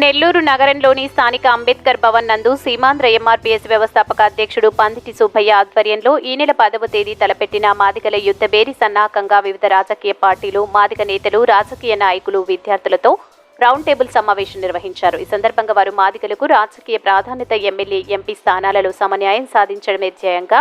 నెల్లూరు నగరంలోని స్థానిక అంబేద్కర్ భవన్ నందు సీమాంధ్ర ఎంఆర్పీఎస్ వ్యవస్థాపక అధ్యక్షుడు పందిటి సుబ్బయ్య ఆధ్వర్యంలో ఈ నెల పదవ తేదీ తలపెట్టిన మాదిగల యుద్ధబేరి సన్నాహకంగా వివిధ రాజకీయ పార్టీలు మాదిగ నేతలు రాజకీయ నాయకులు విద్యార్థులతో రౌండ్ టేబుల్ సమావేశం నిర్వహించారు. ఈ సందర్భంగా వారు మాదిగలకు రాజకీయ ప్రాధాన్యత ఎమ్మెల్యే ఎంపీ స్థానాలలో సమన్యాయం సాధించడమే ధ్యేయంగా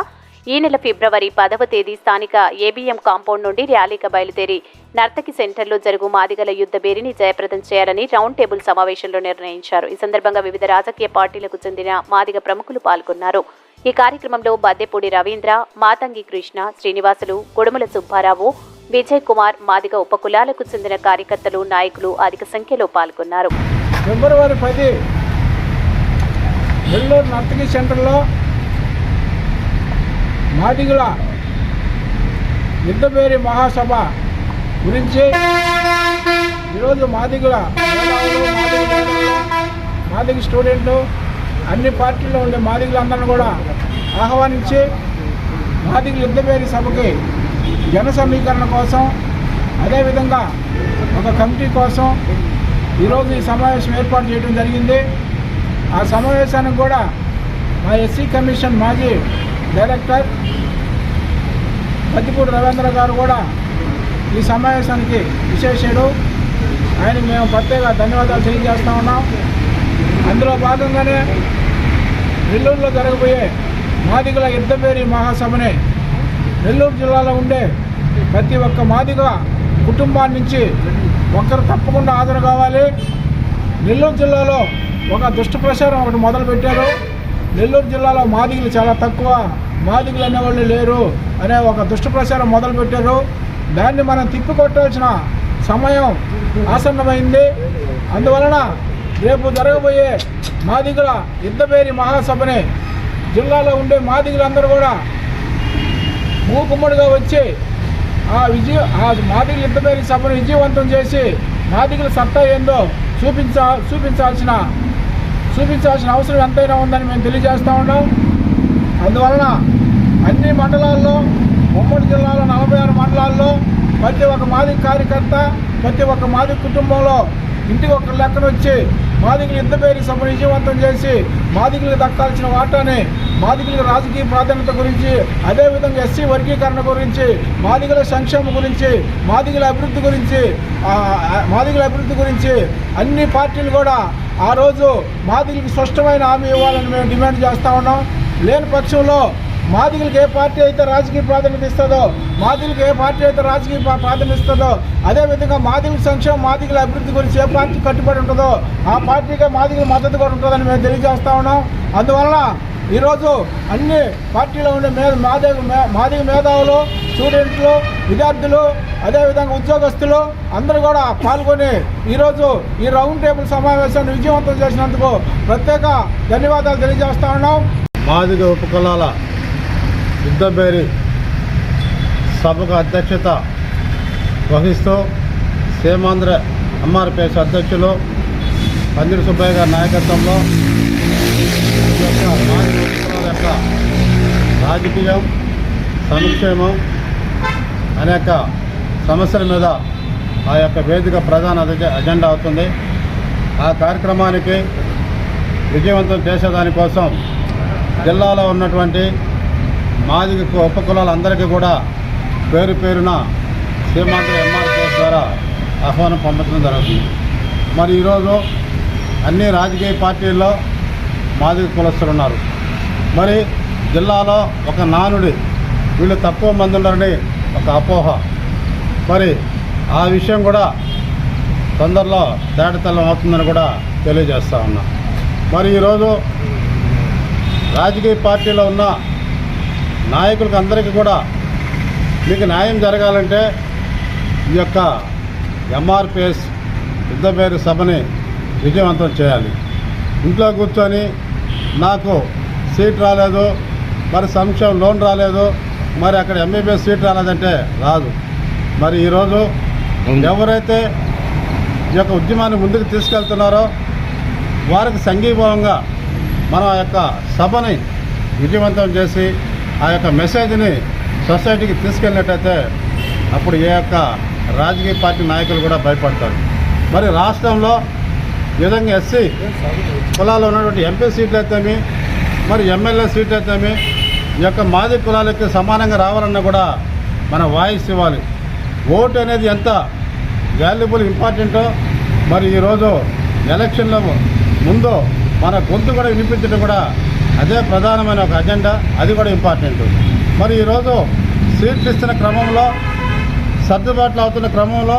ఈ నెల ఫిబ్రవరి పదవ తేదీ స్థానిక ఏబీఎం కాంపౌండ్ నుండి ర్యాలీగా బయలుదేరి నర్తకి సెంటర్లో జరుగు మాదిగల యుద్ధ బేరిని జయప్రదం చేయాలని రౌండ్ టేబుల్ సమావేశంలో నిర్ణయించారు. ఈ సందర్భంగా వివిధ రాజకీయ పార్టీలకు చెందిన మాదిగ ప్రముఖులు పాల్గొన్నారు. ఈ కార్యక్రమంలో బద్దెపూడి రవీంద్ర మాతంగి కృష్ణ శ్రీనివాసులు కొడుమల సుబ్బారావు విజయ్ కుమార్ మాదిగ ఉపకులాలకు చెందిన కార్యకర్తలు నాయకులు అధిక సంఖ్యలో పాల్గొన్నారు. ఫిబ్రవరి పది నెల్లూరు నర్తకి సెంటర్లో మాదిగుల యుద్ధపేరి మహాసభ గురించి ఈరోజు మాదిగుల మాదిగ మాదిగ స్టూడెంట్లు అన్ని పార్టీల్లో ఉండే మాదిగులందరిని కూడా ఆహ్వానించి మాదిగుల యుద్ధపేరి సభకి జన సమీకరణ కోసం అదేవిధంగా ఒక కమిటీ కోసం ఈరోజు ఈ సమావేశం ఏర్పాటు చేయడం జరిగింది. ఆ సమావేశానికి కూడా మా ఎస్సీ కమిషన్ మాజీ డైరెక్టర్ పత్తిపూడి రవీంద్ర గారు కూడా ఈ సమావేశానికి విశేషుడు. ఆయనకి మేము ప్రత్యేక ధన్యవాదాలు తెలియజేస్తా ఉన్నాం. అందులో భాగంగానే నెల్లూరులో జరగబోయే మాదిగల యుద్ధపేరి మహాసభని నెల్లూరు జిల్లాలో ఉండే ప్రతి ఒక్క మాదిగ కుటుంబాన్ని నుంచి ఒకరు తప్పకుండా హాజరు కావాలి. నెల్లూరు జిల్లాలో ఒక దుష్ట ప్రచారం ఒకటి మొదలుపెట్టారు. నెల్లూరు జిల్లాలో మాదిగులు చాలా తక్కువ. మాదిగులు అనేవాళ్ళు లేరు అనే ఒక దుష్ట ప్రచారం మొదలుపెట్టారు. దాన్ని మనం తిప్పికొట్టాల్సిన సమయం ఆసన్నమైంది. అందువలన రేపు జరగబోయే మాదిగుల యుద్ధపేరి మహాసభని జిల్లాలో ఉండే మాదిగులందరూ కూడా మూకుమ్మడిగా వచ్చి ఆ విజయ ఆ మాదిగుల యుద్ధపేరి సభను విజయవంతం చేసి మాదిగుల సత్తా ఏందో చూపించా చూపించాల్సిన చూపించాల్సిన అవసరం ఎంతైనా ఉందని మేము తెలియజేస్తూ ఉన్నాం. అందువలన అన్ని మండలాల్లో ఉమ్మడి జిల్లాలో నలభై ఆరు మండలాల్లో ప్రతి ఒక్క మాది కార్యకర్త ప్రతి ఒక్క మాది కుటుంబంలో ఇంటికి ఒక లెక్కన వచ్చి మాదికులు యుద్ధ పేరు సభ విజయవంతం చేసి మాదిగలకు దక్కాల్సిన వాటాని మాదిగలకు రాజకీయ ప్రాధాన్యత గురించి అదేవిధంగా ఎస్సీ వర్గీకరణ గురించి మాదిగల సంక్షేమం గురించి మాదిగల అభివృద్ధి గురించి ఆ, అభివృద్ధి గురించి అన్ని పార్టీలు కూడా ఆ రోజు మాదిగలకు స్పష్టమైన హామీ ఇవ్వాలని మేము డిమాండ్ చేస్తూ ఉన్నాం. లేని పక్షంలో మాదిగులకు ఏ పార్టీ అయితే రాజకీయ ప్రాధాన్యత ఇస్తుందో మాదిగలకు ఏ పార్టీ అయితే రాజకీయ ప్రాధాన్యత ఇస్తుందో అదేవిధంగా మాదిగుల సంక్షేమం మాదిగుల అభివృద్ధి గురించి ఏ పార్టీ కట్టుబడి ఉంటుందో ఆ పార్టీకే మాదిగుల మద్దతు కూడా ఉంటుందని మేము తెలియజేస్తా ఉన్నాం. అందువలన ఈరోజు అన్ని పార్టీలో ఉండే మే మాదే మే- మాదిగ మేధావులు స్టూడెంట్లు విద్యార్థులు అదేవిధంగా ఉద్యోగస్తులు అందరూ కూడా పాల్గొని ఈరోజు ఈ రౌండ్ టేబుల్ సమావేశాన్ని విజయవంతం చేసినందుకు ప్రత్యేక ధన్యవాదాలు తెలియజేస్తా ఉన్నాం. మాదిగ ఉపకులాల యుద్ధబేరి సభకు అధ్యక్షత వహిస్తూ సీమాంధ్ర ఎంఆర్పిఎస్ అధ్యక్షులు పందిరి సుబ్బయ్య గారి నాయకత్వంలో యొక్క రాజకీయం సంక్షేమం అనేక సమస్యల మీద ఆ యొక్క వేదిక ప్రధాన అజెండా అవుతుంది. ఆ కార్యక్రమానికి విజయవంతం చేసేదానికోసం జిల్లాలో ఉన్నటువంటి మాది ఉప కులాలందరికీ కూడా పేరు పేరున సీమాంధ్ర ఎంఆర్పిఎస్ ద్వారా ఆహ్వానం పంపించడం జరుగుతుంది. మరి ఈరోజు అన్ని రాజకీయ పార్టీల్లో మాదిగ కులస్తులు ఉన్నారు. మరి జిల్లాలో ఒక నానుడి వీళ్ళు తక్కువ మంది ఉన్నారని ఒక అపోహ. మరి ఆ విషయం కూడా తొందరలో తేటతెల్లం అవుతుందని కూడా తెలియజేస్తా ఉన్నా. మరి ఈరోజు రాజకీయ పార్టీలో ఉన్న నాయకులకు అందరికీ కూడా మీకు న్యాయం జరగాలంటే ఈ యొక్క ఎంఆర్పిఎస్ యుద్ధపేరు సభని విజయవంతం చేయాలి. ఇంట్లో కూర్చొని నాకు సీట్ రాలేదు మరి సంక్షేమ లోన్ రాలేదు మరి అక్కడ ఎంబీబీఎస్ సీట్ రాలేదంటే రాదు. మరి ఈరోజు ఎవరైతే ఈ యొక్క ఉద్యమాన్ని ముందుకు తీసుకెళ్తున్నారో వారికి సంఘీభావంగా మనం ఆ యొక్క సభని విజయవంతం చేసి ఆ యొక్క మెసేజ్ని సొసైటీకి తీసుకెళ్ళినట్టయితే అప్పుడు ఏ యొక్క రాజకీయ పార్టీ నాయకులు కూడా భయపడతారు. మరి రాష్ట్రంలో విధంగా ఎస్సీ కులాల్లో ఉన్నటువంటి ఎంపీ సీట్లు అయితేమి మరి ఎమ్మెల్యే సీట్లు అయితేమి ఈ యొక్క మాది కులాలకి సమానంగా రావాలన్నా కూడా మన వాయిస్ ఇవ్వాలి. ఓటు అనేది ఎంత వాల్యుబుల్ ఇంపార్టెంటో మరి ఈరోజు ఎలక్షన్లో ముందు మన గొంతు కూడా వినిపించడం కూడా అదే ప్రధానమైన ఒక అజెండా అది కూడా ఇంపార్టెంట్. మరి ఈరోజు సీట్లు ఇస్తున్న క్రమంలో సర్దుబాట్లు అవుతున్న క్రమంలో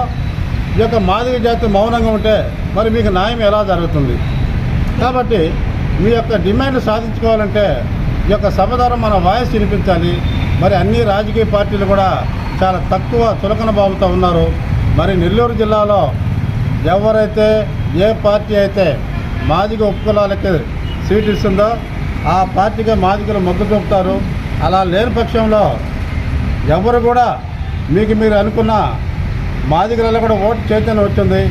ఈ యొక్క మాదిగ జాతి మౌనంగా ఉంటే మరి మీకు న్యాయం ఎలా జరుగుతుంది? కాబట్టి మీ యొక్క డిమాండ్ సాధించుకోవాలంటే ఈ యొక్క సభ ద్వారా మన వాయిస్ వినిపించాలి. మరి అన్ని రాజకీయ పార్టీలు కూడా చాలా తక్కువ చులకన భావంతో ఉన్నారు. మరి నెల్లూరు జిల్లాలో ఎవరైతే ఏ పార్టీ అయితే మాదిగ ఉపకులాలకి సీట్ ఇస్తుందో ఆ పార్టీగా మాదికలు మొగ్గు చూపుతారు. అలా లేని పక్షంలో ఎవరు కూడా మీకు మీరు అనుకున్న మాదికలలో కూడా ఓటు చైతన్యం వచ్చింది.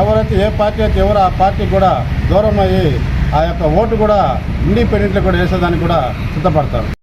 ఎవరైతే ఏ పార్టీ అయితే ఎవరు ఆ పార్టీకి కూడా దూరం అయ్యి ఆ యొక్క ఓటు కూడా ఇండిపెండెంట్లు కూడా వేసేదానికి కూడా సిద్ధపడతారు.